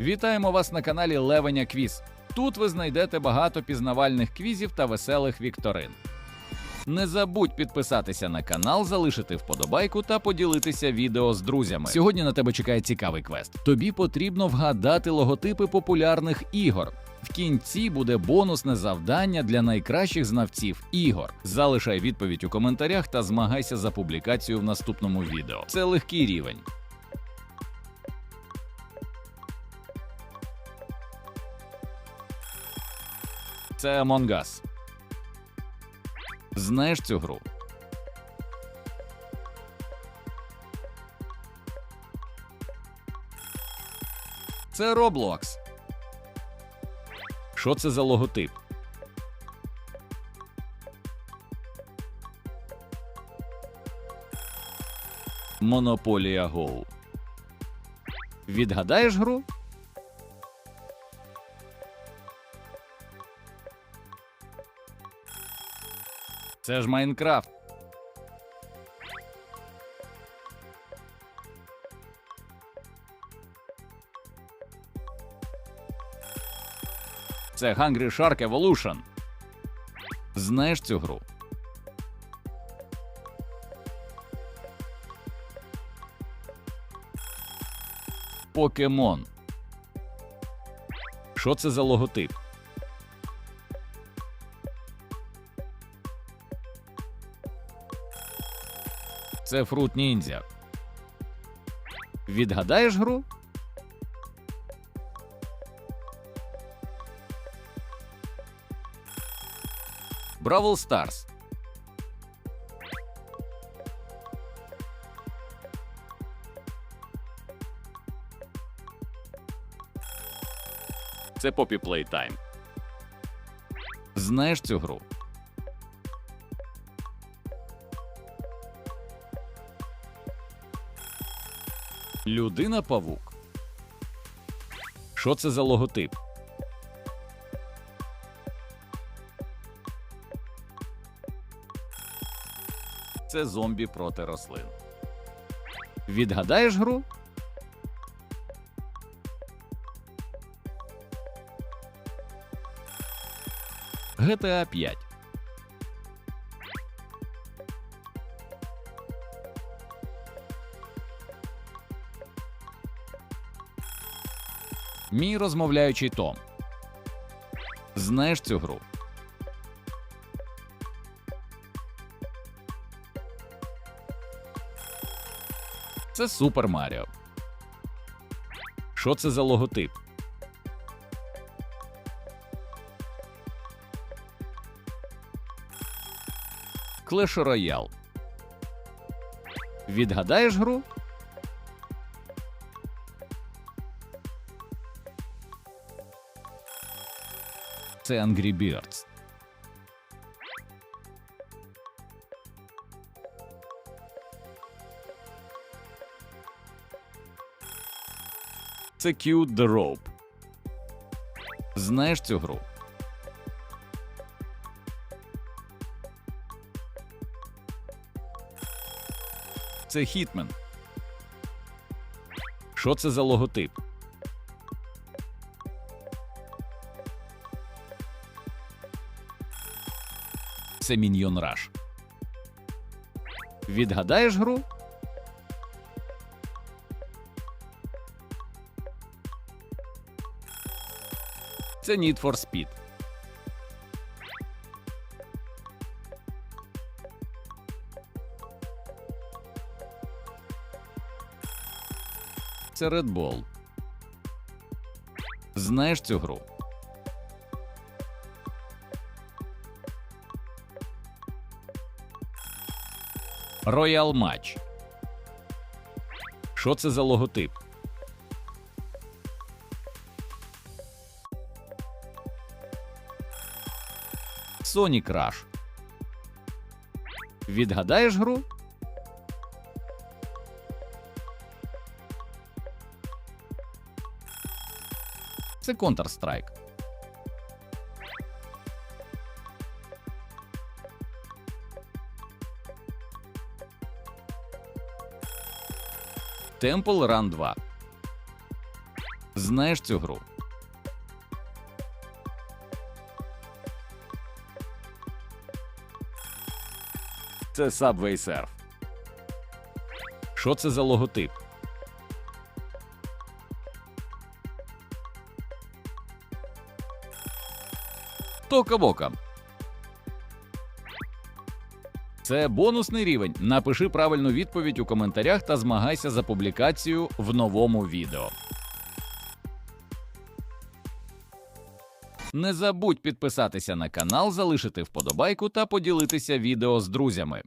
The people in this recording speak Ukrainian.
Вітаємо вас на каналі Левеня Квіз. Тут ви знайдете багато пізнавальних квізів та веселих вікторин. Не забудь підписатися на канал, залишити вподобайку та поділитися відео з друзями. Сьогодні на тебе чекає цікавий квест. Тобі потрібно вгадати логотипи популярних ігор. В кінці буде бонусне завдання для найкращих знавців ігор. Залишай відповідь у коментарях та змагайся за публікацію в наступному відео. Це легкий рівень. Це Among Us. Знаєш цю гру? Це Roblox. Що це за логотип? Монополія Go. Відгадаєш гру? Це ж Майнкрафт. Це Hungry Shark Evolution. Знаєш цю гру? Покемон. Що це за логотип? Це Fruit Ninja. Відгадаєш гру? Бравл Старс. Це Poppy Playtime. Знаєш цю гру? Людина павук. Що це за логотип? Це зомбі проти рослин. Відгадаєш гру? GTA 5. Мій розмовляючий Том. Знаєш цю гру? Це Супер Маріо. Що це за логотип? Clash Royale. Відгадаєш гру? Це Angry Birds. Це Cute the Rope. Знаєш цю гру? Це Hitman. Що це за логотип? Це Міньйон Раш. Відгадаєш гру? Це Need for Speed. Це Red Bull. Знаєш цю гру? Royal Match. Що це за логотип? Sonic Rush. Відгадаєш гру? Це Counter-Strike. Temple Run 2. Знаєш цю гру? Це Subway Surf. Що це за логотип? Тока-бока. Це бонусний рівень. Напиши правильну відповідь у коментарях та змагайся за публікацію в новому відео. Не забудь підписатися на канал, залишити вподобайку та поділитися відео з друзями.